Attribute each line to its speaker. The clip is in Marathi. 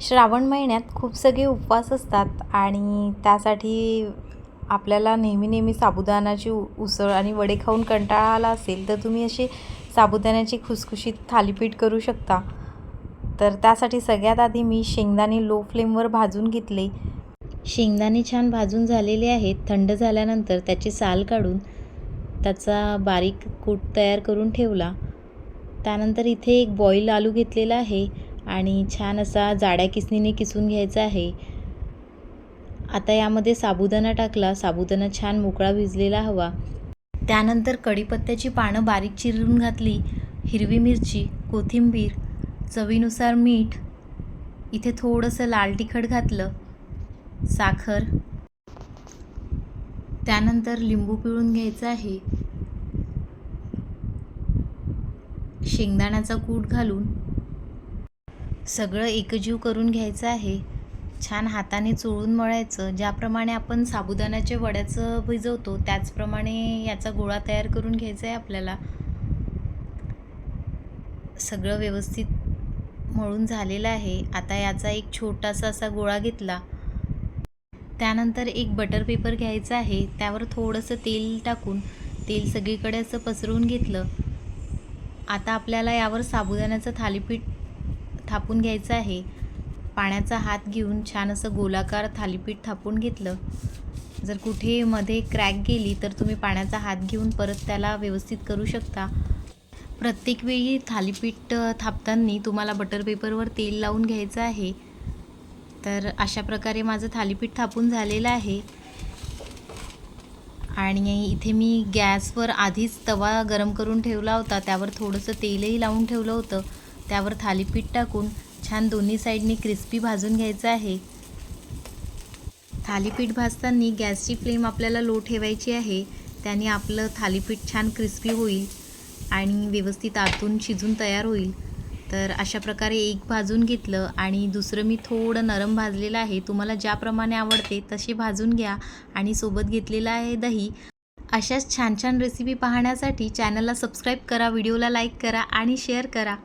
Speaker 1: श्रावण महिन्यात खूप सगळे उपवास असतात आणि त्यासाठी आपल्याला नेहमी नेहमी साबुदाणाची उ उसळ आणि वडे खाऊन कंटाळा आला असेल तर तुम्ही अशी साबुदाण्याची खुसखुशीत थालीपीठ करू शकता. तर त्यासाठी सगळ्यात आधी मी शेंगदाणे लो फ्लेमवर भाजून घेतले. शेंगदाणे छान भाजून झालेले आहेत. थंड झाल्यानंतर त्याची साल काढून त्याचा बारीक कूट तयार करून ठेवला. त्यानंतर इथे एक बॉईल आलू घेतलेला आहे. आणि छान असा जाड्या किसणीने किसून घ्यायचा आहे. आता यामध्ये साबुदाणा टाकला. साबुदाणा छान मोकळा भिजलेला हवा. त्यानंतर कढीपत्त्याची पानं बारीक चिरून घातली. हिरवी मिरची कोथिंबीर चवीनुसार मीठ इथे थोडंसं लाल तिखट घातलं साखर. त्यानंतर लिंबू पिळून घ्यायचं आहे. शेंगदाण्याचा कूट घालून सगळं एकजीव करून घ्यायचं आहे. छान हाताने चोळून मळायचं ज्याप्रमाणे आपण साबुदाण्याच्या वड्याचं भिजवतो त्याचप्रमाणे याचा गोळा तयार करून घ्यायचा आहे आपल्याला. सगळं व्यवस्थित मळून झालेलं आहे. आता याचा एक छोटासा असा गोळा घेतला. त्यानंतर एक बटर पेपर घ्यायचा आहे. त्यावर थोडंसं तेल टाकून तेल सगळीकडे असं पसरवून घेतलं. आता आपल्याला यावर साबुदाण्याचं थालीपीठ थापून घ्यायचं आहे. पाण्याचा हात घेऊन छान असं गोलाकार थालीपीठ थापून घेतलं. जर कुठे मध्ये क्रॅक गेली तर तुम्ही पाण्याचा हात घेऊन परत त्याला व्यवस्थित करू शकता. प्रत्येक वेळी थालीपीठ थापताना तुम्हाला बटर पेपरवर तेल लावून घ्यायचं आहे. तर अशा प्रकारे माझं थालीपीठ थापून झालेलं आहे. आणि इथे मी गॅसवर आधीच तवा गरम करून ठेवला होता. त्यावर थोडंसं तेलही लावून ठेवलं होतं. त्यावर थालीपीठ टाकून छान दोन्ही साईडनी क्रिस्पी भाजून घ्यायचं आहे. थालीपीठ भाजताना गॅसची फ्लेम आपल्याला लो ठेवायची आहे. त्याने आपलं थालीपीठ छान क्रिस्पी होईल आणि व्यवस्थित आतून शिजून तयार होईल. तर अशा प्रकारे एक भाजून घेतलं आणि दुसरं मी थोडं नरम भाजलेलं आहे. तुम्हाला ज्याप्रमाणे आवडते तसे भाजून घ्या आणि सोबत घेतलेलं आहे दही. अशाच छान छान रेसिपी पाहण्यासाठी चॅनलला सबस्क्राईब करा व्हिडिओला लाईक करा आणि शेअर करा.